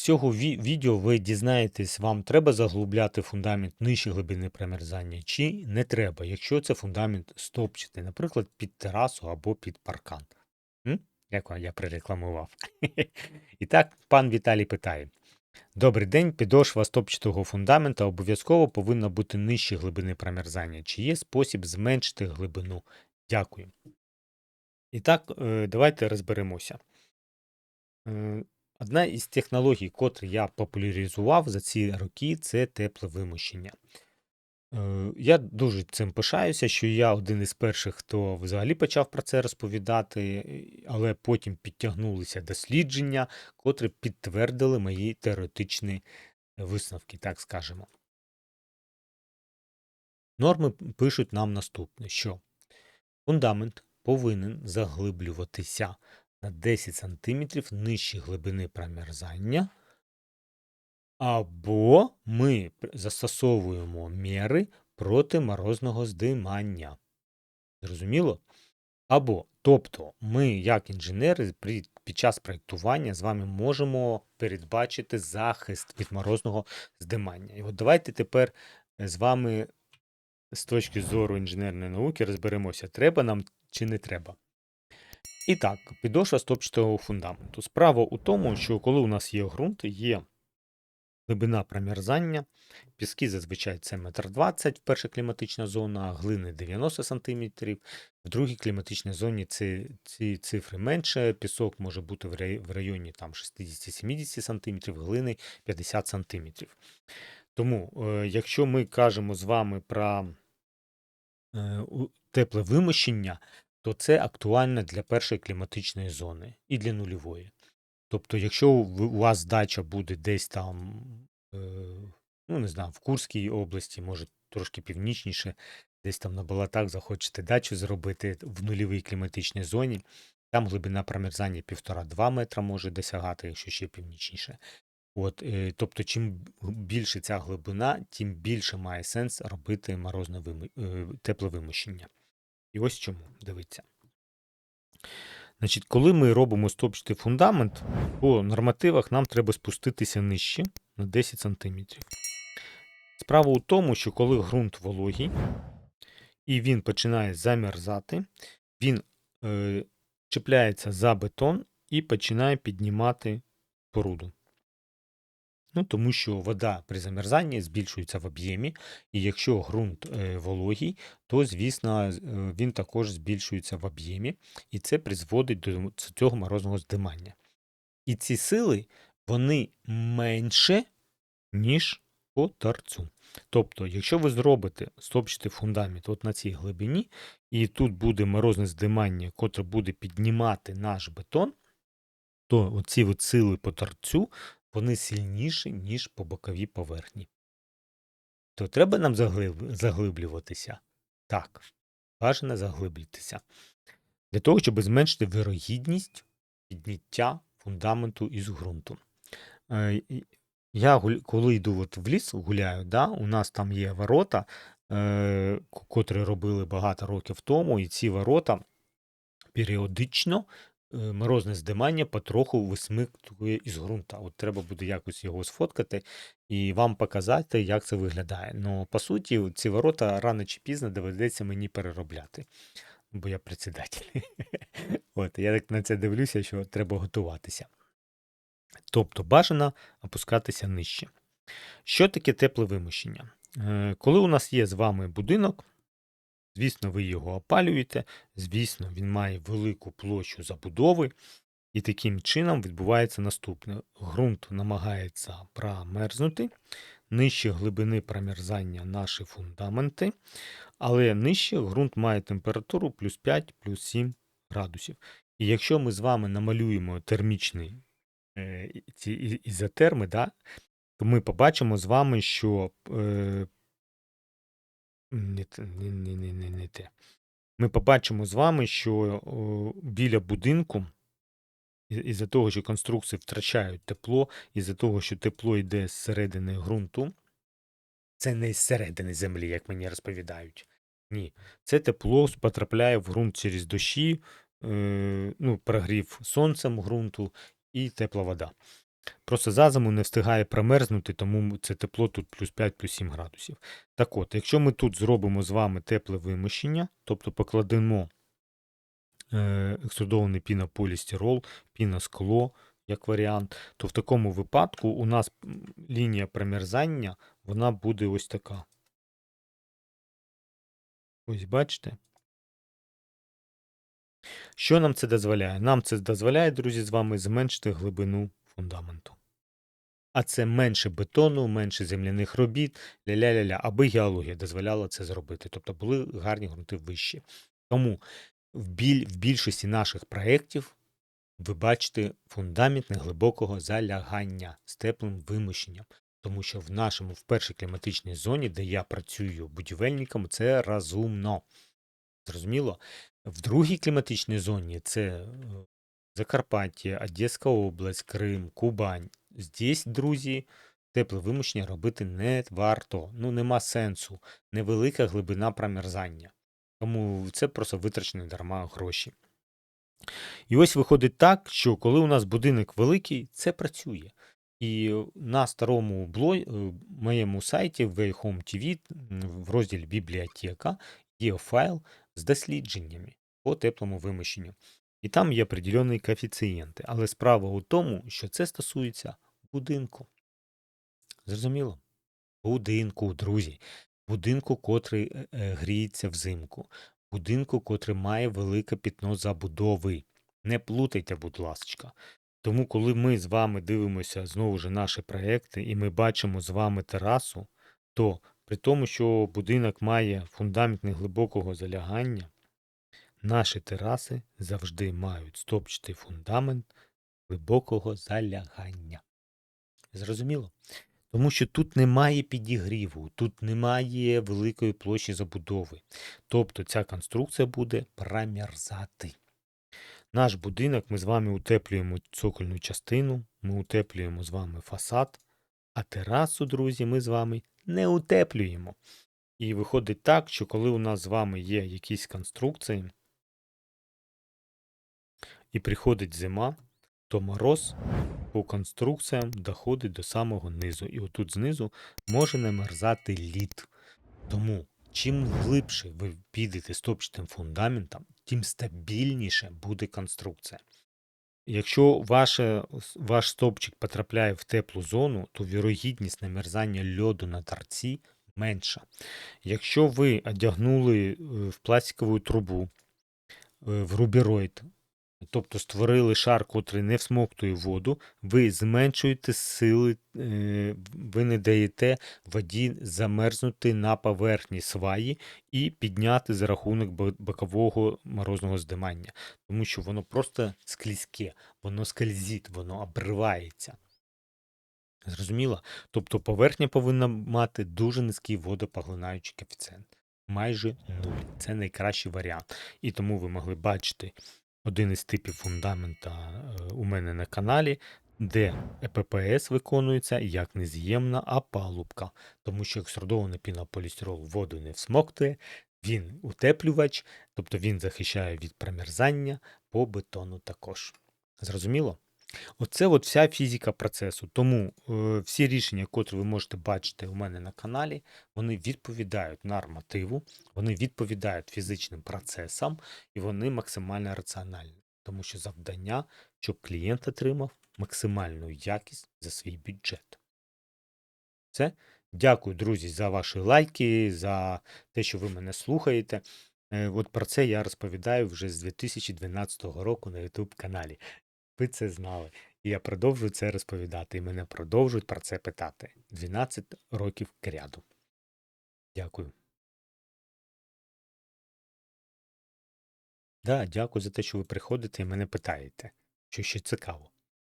З цього ві- відео ви дізнаєтесь, вам треба заглубляти фундамент нижче глибини промерзання чи не треба, якщо це фундамент стопчатий, наприклад, під терасу або під паркан. Як я прирекламував. І так, пан Віталій питає: Добрий день, підошва стопчатого фундамента обов'язково повинна бути нижче глибини промерзання. Чи є спосіб зменшити глибину? Дякую. І так, е, давайте розберемося. Одна із технологій, котрі я популяризував за ці роки, це тепле вимощення. Е, Я дуже цим пишаюся, що я один із перших, хто взагалі почав про це розповідати, але потім підтягнулися дослідження, котрі підтвердили мої теоретичні висновки, так скажемо. Норми пишуть нам наступне, що фундамент повинен заглиблюватися на 10 см нижче глибини промерзання, або ми застосовуємо міри проти морозного здимання. Зрозуміло? Або, тобто, ми, як інженери, під час проєктування з вами можемо передбачити захист від морозного здимання. І от давайте тепер е, з вами з точки зору інженерної науки розберемося, треба нам чи не треба. І так, підошва стопчатого фундаменту. Справа у тому, що коли у нас є ґрунт, є глибина промерзання, піски зазвичай це 1,20 м в перша кліматична зона, глини 90 см, в другій кліматичній зоні ці, ці цифри менше, пісок може бути в районі там 60-70 см, глини 50 см. Тому, е, якщо ми кажемо з вами про е, тепле вимощення, то це актуально для першої кліматичної зони і для нульової. Тобто, якщо у вас дача буде десь там, е, ну не знаю, в Курській області, може трошки північніше, десь там на болотах захочете дачу зробити в нульовій кліматичній зоні, там глибина промерзання 1,5-2 метра може досягати, якщо ще північніше. От, е, тобто, чим більше ця глибина, тим більше має сенс робити морозне вими... е, тепле вимощення. І ось чому, дивіться. Значить, коли ми робимо стопчатий фундамент, по нормативах нам треба спуститися нижче на 10 см. Справа у тому, що коли ґрунт вологий і він починає замерзати, він е, чіпляється за бетон і починає піднімати поруду. Ну, тому що вода при замерзанні збільшується в об'ємі, і якщо ґрунт е, вологий, то, звісно, е, він також збільшується в об'ємі, і це призводить до цього морозного здимання. І ці сили, вони менше, ніж по торцю. Тобто, якщо ви зробите стопчатий фундамент от на цій глибині, і тут буде морозне здимання, котре буде піднімати наш бетон, то оці от сили по торцю, вони сильніші, ніж по боковій поверхні. То треба нам заглиб... заглиблюватися? Так, бажано заглиблюватися. Для того, щоб зменшити вирогідність підняття фундаменту із ґрунту. Е, Я, коли йду от в ліс, гуляю, да, у нас там є ворота, е, котрі робили багато років тому, і ці ворота періодично морозне здимання потроху висмиктує із ґрунта. От треба буде якось його сфоткати і вам показати, як це виглядає. Ну, по суті, ці ворота рано чи пізно доведеться мені переробляти, бо я председатель. От, я так на це дивлюся, що треба готуватися. Тобто бажано опускатися нижче. Що таке тепле вимощення? Е, Коли у нас є з вами будинок, звісно, ви його опалюєте, звісно, він має велику площу забудови, і таким чином відбувається наступне: ґрунт намагається промерзнути, нижче глибини промерзання наші фундаменти, але нижче ґрунт має температуру плюс 5, плюс 7 градусів. І якщо ми з вами намалюємо термічний е, ці ізотерми, да, то ми побачимо з вами, що е, те- не, не, не, не, не те. Ми побачимо з вами, що о, біля будинку, із-за того, що конструкції втрачають тепло, із-за того, що тепло йде з середини ґрунту, це не з середини землі, як мені розповідають. Ні, це тепло потрапляє в ґрунт через дощі, е, ну, прогрів сонцем ґрунту і тепла вода. Просто за зиму не встигає промерзнути, тому це тепло тут плюс 5, плюс 7 градусів. Так от, якщо ми тут зробимо з вами тепле вимощення, тобто покладемо е, екструдований пінополістирол, піноскло, як варіант, то в такому випадку у нас лінія промерзання вона буде ось така. Ось бачите? Що нам це дозволяє? Нам це дозволяє, друзі, з вами зменшити глибину фундаменту. А це менше бетону, менше земляних робіт, ля-ля-ля-ля, аби геологія дозволяла це зробити. Тобто були гарні ґрунти вищі. Тому в, біль, в більшості наших проєктів ви бачите фундамент неглибокого залягання з теплим вимощенням. Тому що в нашому в першій кліматичній зоні, де я працюю будівельником, це розумно. Зрозуміло? В другій кліматичній зоні це е, Закарпаття, Одеська область, Крим, Кубань. Здесь, друзі, тепле вимушення робити не варто. Ну, нема сенсу. Невелика глибина промерзання. Тому це просто витрачені дарма гроші. І ось виходить так, що коли у нас будинок великий, це працює. І на старому блой, е, моєму сайті Wayhome TV в розділі Бібліотека є файл з дослідженнями по теплому вимощенню. І там є определені коефіцієнти. Але справа у тому, що це стосується будинку. Зрозуміло? Будинку, друзі. Будинку, котрий е, е, гріється взимку. Будинку, котрий має велике пітно забудови. Не плутайте, будь ласка. Тому, коли ми з вами дивимося знову ж наші проекти, і ми бачимо з вами терасу, то при тому, що будинок має фундамент неглибокого залягання, наші тераси завжди мають стопчатий фундамент глибокого залягання. Зрозуміло? Тому що тут немає підігріву, тут немає великої площі забудови. Тобто ця конструкція буде промерзати. Наш будинок ми з вами утеплюємо цокольну частину, ми утеплюємо з вами фасад, а терасу, друзі, ми з вами не утеплюємо. І виходить так, що коли у нас з вами є якісь конструкції, і приходить зима, то мороз по конструкціям доходить до самого низу. І отут знизу може намерзати лід. Тому чим глибше ви підете стопчатим фундаментом, тим стабільніше буде конструкція. Якщо ваше, ваш стовпчик потрапляє в теплу зону, то вірогідність намерзання льоду на торці менша. Якщо ви одягнули е, в пластикову трубу, е, в рубіроїд, тобто створили шар, котрий не всмоктує воду, ви зменшуєте сили, е, ви не даєте воді замерзнути на поверхні сваї і підняти за рахунок бокового морозного здимання, тому що воно просто склізьке, воно скользить, воно обривається. Зрозуміло? Тобто поверхня повинна мати дуже низький водопоглинаючий коефіцієнт. Майже нуль. Це найкращий варіант. І тому ви могли бачити один із типів фундамента е, у мене на каналі, де ЕППС виконується як нез'ємна апалубка, тому що екструдований пінополістирол воду не всмоктує, він утеплювач, тобто він захищає від промерзання по бетону також. Зрозуміло? Оце от вся фізика процесу. Тому е, всі рішення, котрі ви можете бачити у мене на каналі, вони відповідають нормативу, вони відповідають фізичним процесам і вони максимально раціональні. Тому що завдання, щоб клієнт отримав максимальну якість за свій бюджет. Все. Дякую, друзі, за ваші лайки, за те, що ви мене слухаєте. Е, От про це я розповідаю вже з 2012 року на YouTube каналі. Ви це знали. І я продовжую це розповідати, і мене продовжують про це питати. 12 років кряду. Дякую. Да, дякую за те, що ви приходите і мене питаєте, що ще цікаво.